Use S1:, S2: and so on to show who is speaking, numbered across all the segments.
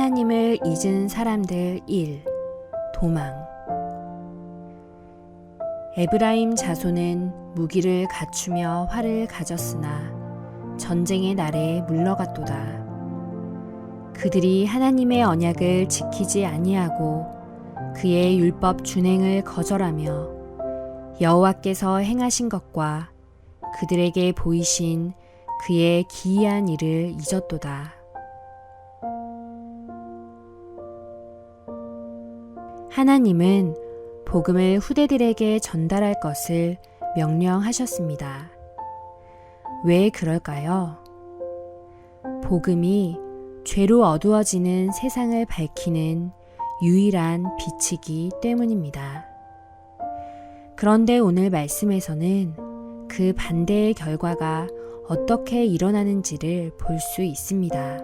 S1: 하나님을 잊은 사람들 1. 도망. 에브라임 자손은 무기를 갖추며 활을 가졌으나 전쟁의 날에 물러갔도다. 그들이 하나님의 언약을 지키지 아니하고 그의 율법 준행을 거절하며 여호와께서 행하신 것과 그들에게 보이신 그의 기이한 일을 잊었도다. 하나님은 복음을 후대들에게 전달할 것을 명령하셨습니다. 왜 그럴까요? 복음이 죄로 어두워지는 세상을 밝히는 유일한 빛이기 때문입니다. 그런데 오늘 말씀에서는 그 반대의 결과가 어떻게 일어나는지를 볼 수 있습니다.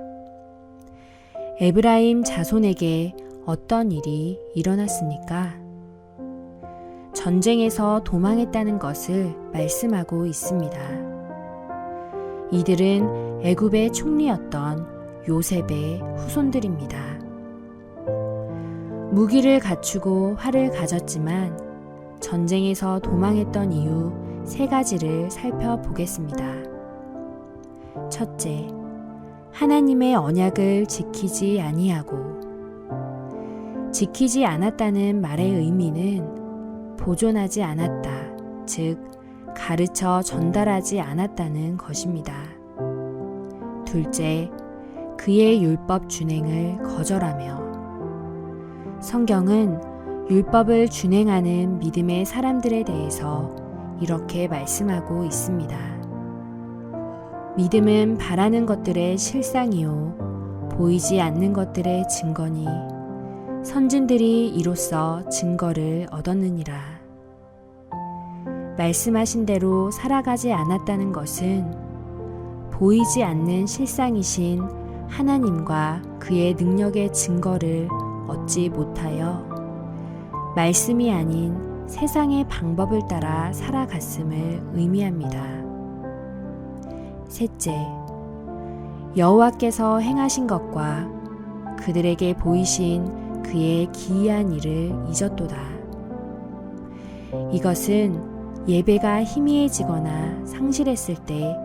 S1: 에브라임 자손에게 어떤 일이 일어났습니까? 전쟁에서 도망했다는 것을 말씀하고 있습니다. 이들은 애굽의 총리였던 요셉의 후손들입니다. 무기를 갖추고 활을 가졌지만 전쟁에서 도망했던 이유 세 가지를 살펴보겠습니다. 첫째, 하나님의 언약을 지키지 아니하고 지키지 않았다는 말의 의미는 보존하지 않았다, 즉 가르쳐 전달하지 않았다는 것입니다. 둘째, 그의 율법 준행을 거절하며 성경은 율법을 준행하는 믿음의 사람들에 대해서 이렇게 말씀하고 있습니다. 믿음은 바라는 것들의 실상이요, 보이지 않는 것들의 증거니, 선진들이 이로써 증거를 얻었느니라. 말씀하신 대로 살아가지 않았다는 것은 보이지 않는 실상이신 하나님과 그의 능력의 증거를 얻지 못하여 말씀이 아닌 세상의 방법을 따라 살아갔음을 의미합니다. 셋째, 여호와께서 행하신 것과 그들에게 보이신 그의 기이한 일을 잊었도다. 이것은 예배가 희미해지거나 상실했을 때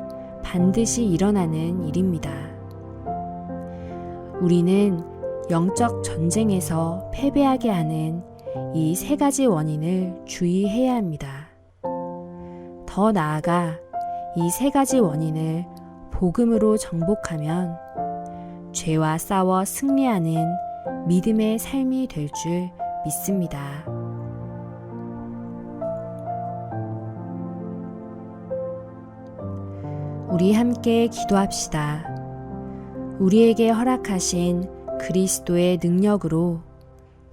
S1: 반드시 일어나는 일입니다. 우리는 영적 전쟁에서 패배하게 하는 이 세 가지 원인을 주의해야 합니다. 더 나아가 이 세 가지 원인을 복음으로 정복하면 죄와 싸워 승리하는 믿음의 삶이 될 줄 믿습니다. 우리 함께 기도합시다. 우리에게 허락하신 그리스도의 능력으로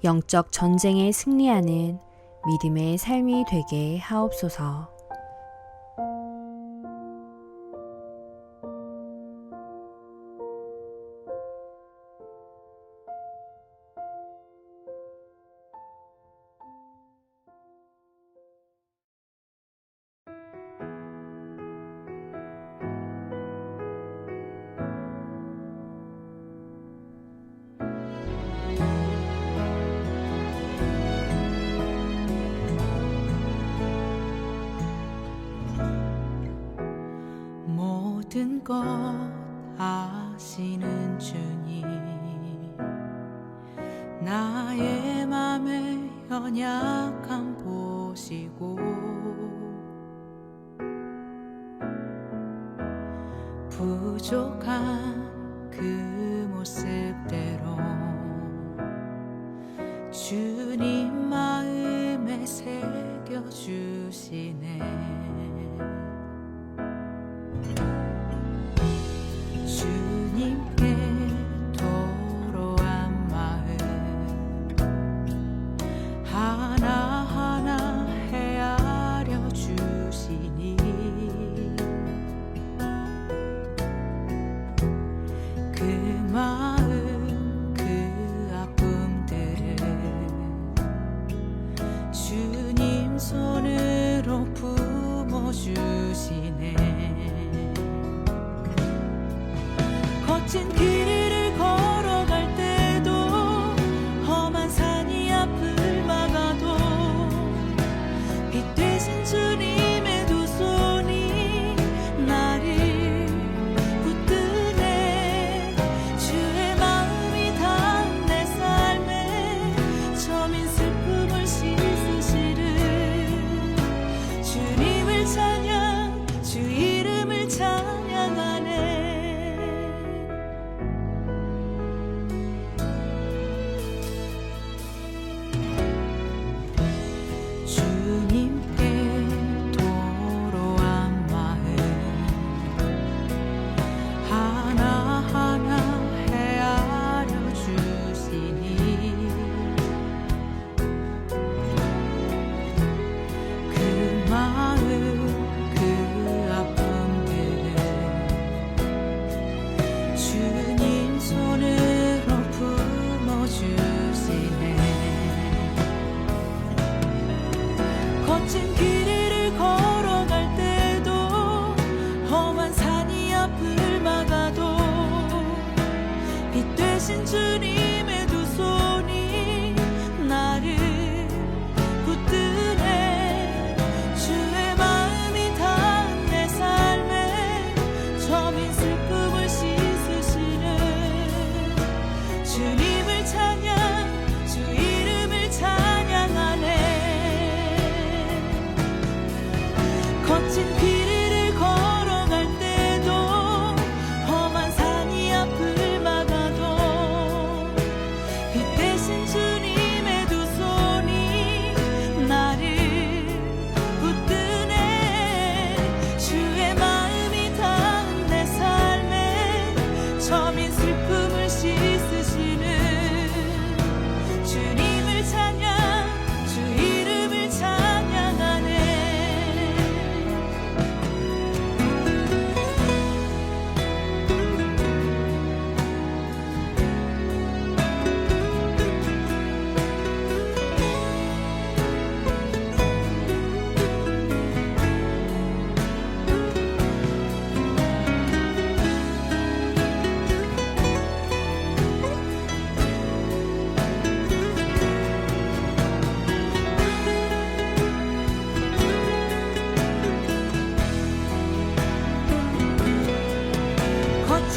S1: 영적 전쟁에 승리하는 믿음의 삶이 되게 하옵소서.
S2: 모든 것 아시는 주님. 나의 맘의 연약함 보시고 부족한 그 모습대로 주님 마음에 새겨주시네 그 心之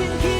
S2: can keep